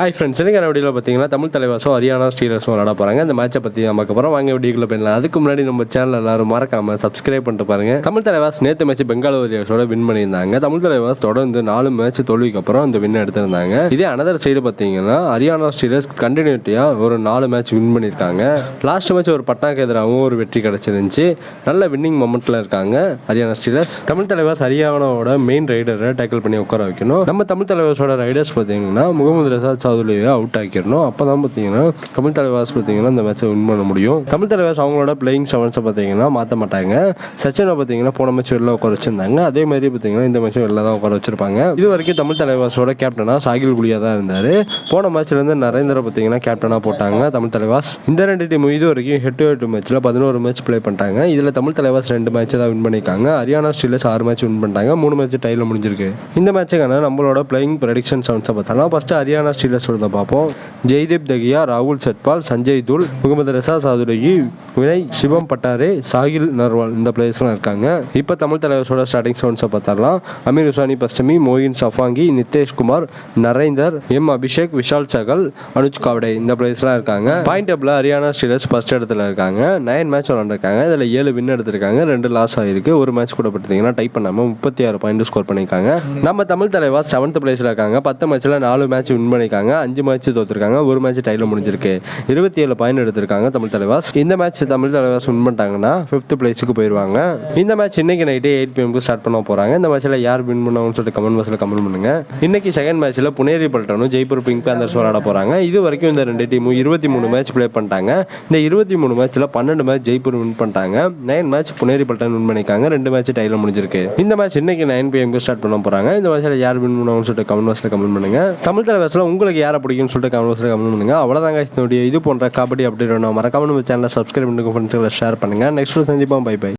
Hi friends எனக்கு வீடியோவில் பார்த்தீங்கன்னா தமிழ் தலைவாசம் ஹரியானா ஸ்டீலர்ஸும் விளாட போகிறாங்க அந்த மேட்சை பற்றி நமக்கு அப்புறம் வாங்க வீடியோக்குள்ள போயிடலாம். அதுக்கு முன்னாடி நம்ம சேனல் எல்லாரும் மறக்காமல் சப்ஸ்கிரைப் பண்ணிட்டு பாருங்க. தமிழ் தலைவாஸ் நேற்று மேட்ச் பெங்கால் வாரியர்ஸோட வின் பண்ணியிருந்தாங்க. தமிழ் தலைவாஸ் தொடர்ந்து நாலு மேட்ச் தோல்விக்கு அப்புறம் இந்த வின் எடுத்திருந்தாங்க. இதே அனதர் சைடு பார்த்தீங்கன்னா ஹரியானா ஸ்டீலர்ஸ் கண்டினியூட்டியாக ஒரு நாலு மேட்ச் வின் பண்ணியிருக்காங்க. லாஸ்ட் மேட்ச் ஒரு பட்னாக்கு எதிராகவும் ஒரு வெற்றி கிடச்சிருந்துச்சு. நல்ல வின்னிங் மொமெண்ட்டில் இருக்காங்க ஹரியானா ஸ்டீலர்ஸ். தமிழ் தலைவாஸ் ஹரியானாவோட மெயின் ரைடரை டேக்கிள் பண்ணி உட்கார வைக்கணும். நம்ம தமிழ் தலைவாஸோட ரைடர்ஸ் பார்த்தீங்கன்னா முகமது ரசாத் சவுதுலியை அவுட் ஆக்கிடணும். அப்போ தான் பார்த்தீங்கன்னா தமிழ் தலைவாஸ் பார்த்தீங்கன்னா இந்த மேட்சை வின் பண்ண முடியும். தமிழ் தலைவாஸ் அவங்களோட பிளேயிங் செவன்ஸை பார்த்தீங்கன்னா மாற்ற மாட்டாங்க. சச்சினை பார்த்தீங்கன்னா போன மேட்ச் வெளில உட்கார வச்சிருந்தாங்க. அதே மாதிரி பார்த்தீங்கன்னா இந்த மேட்ச்சை வெளில தான் உட்கார வச்சிருப்பாங்க. இது வரைக்கும் தமிழ் தலைவாஸோட கேப்டனாக சாகில் குலியா தான் இருந்தார். போன மேட்ச்லேருந்து நரேந்திர பார்த்தீங்கன்னா கேப்டனாக போட்டாங்க தமிழ் தலைவாஸ். இந்த ரெண்டு டீம் இது வரைக்கும் ஹெட் டு ஹெட் மேட்ச்சில் பதினோரு மேட்ச் ப்ளே பண்ணிட்டாங்க. இதில் தமிழ் தலைவாஸ் ரெண்டு மேட்ச் தான் வின் பண்ணியிருக்காங்க. ஹரியானா ஸ்டீலர்ஸ் ஆறு மேட்ச் வின் பண்ணிட்டாங்க. மூணு மேட்ச் டைல முடிஞ்சிருக்கு. இந்த மேட்சுக்கான நம்மளோட பிளேயிங் ப்ரெடிக்ஷன் செவன்ஸை பார்த்தோம்னா ஃபஸ்ட்டு ஹரியானா ஸ்டீலர்ஸோட தான் பார்ப்போம். ஜெய்தீப் தகியா ராகுல் சட்பால் சஞ்சய் துல் முகமது ரசா சாதுரகி வினய் சிவம் பட்டாரே சாகில் நர்வால் இந்த பிளேயர்ஸ்லாம் இருக்காங்க. இப்போ தமிழ் தலைவர்ஸோட ஸ்டார்டிங் செவன்ஸை பார்த்தாலாம் Amir Hosseini Bastami Moein Shafaghi Nitesh Kumar Narender M Abhishek Vishal Sahal Anuj Kawade இந்த பிளேயர்ஸ்லாம் இருக்காங்க. Point table Haryana Steelers first இடத்துல இருக்காங்க. நைன் மேட்ச் விளாண்டுருக்காங்க இதில் ஏழு வின் எடுத்திருக்காங்க. ரெண்டு லாஸ் ஆகிருக்கு ஒரு மேட்ச் கூட பார்த்தீங்கன்னா டைப் பண்ணாமல் முப்பத்தி ஆறு பாயிண்ட் ஸ்கோர் பண்ணியிருக்காங்க. நம்ம தமிழ் தலைவர் செவன்த் பிளேஸில் இருக்காங்க. பத்து மேட்ச்சில் நாலு மேட்ச் வின் பண்ணியிருக்காங்க. அஞ்சு மேட்ச் தோத்துருக்காங்க. ஒரு மேட்ச் டைல முடிஞ்சிருக்கு. இருபத்தி ஏழு பாயிண்ட் எடுத்திருக்காங்க தமிழ் தலைவாஸ். இந்த மேட்ச் தமிழ் தலைவாஸ் வின் பண்ணிட்டாங்கன்னா ஃபிஃப்த் பிளேஸுக்கு போயிடுவாங்க இந்த மேட்ச் இன்னைக்கு நைட்டு எயிட் பிஎம்க்கு ஸ்டார்ட் பண்ண போகிறாங்க இந்த மேட்ச்சில் யார் வின் பண்ணுவாங்கன்னு சொல்லிட்டு கமெண்ட் பாக்ஸில் கமெண்ட் பண்ணுங்க. இன்னைக்கு செகண்ட் மேட்ச்சில் புனேரி பல்டனும் ஜெய்ப்பூர் பிங்க் பேந்தர்ஸ் விளாட போகிறாங்க இது வரைக்கும் இந்த ரெண்டு டீமும் இருபத்தி மூணு மேட்ச் ப்ளே பண்ணிட்டாங்க. இந்த இருபத்தி மூணு மேட்ச்சில் பன்னெண்டு மேட்ச் ஜெய்ப்பூர் வின் பண்ணிட்டாங்க. Nine match Puneri Paltan win பண்ணியிருக்காங்க. ரெண்டு மேட்ச் டைல முடிஞ்சிருக்கு. இந்த மேட்ச் இன்னைக்கு நைன் பிஎம்க்கு ஸ்டார்ட் பண்ண போகிறாங்க இந்த மேட்ச்சில் யார் வின் பண்ணுவாங்கன்னு சொல்லிட்டு கமெண்ட் பாக்ஸில் கமெண்ட் பண்ணுங்க. தமிழ் தலைவாஸில் உங்களுக்கு யாரை பிடிக்கும்னு சொல்லிட்டு கமெண்ட் பாக்ஸில் கமெண்ட் பண்ணுங்க. அவ்வளோதாங்க இதனுடைய இது போன்ற கபடி அப்டேட் வேணும் மறக்காம நம்ம சேனலை சப்ஸ்கிரைப் பண்ணுங்க ஃப்ரெண்ட்ஸுகளை ஷேர் பண்ணுங்க. நெக்ஸ்ட் சந்திப்போம். Bye bye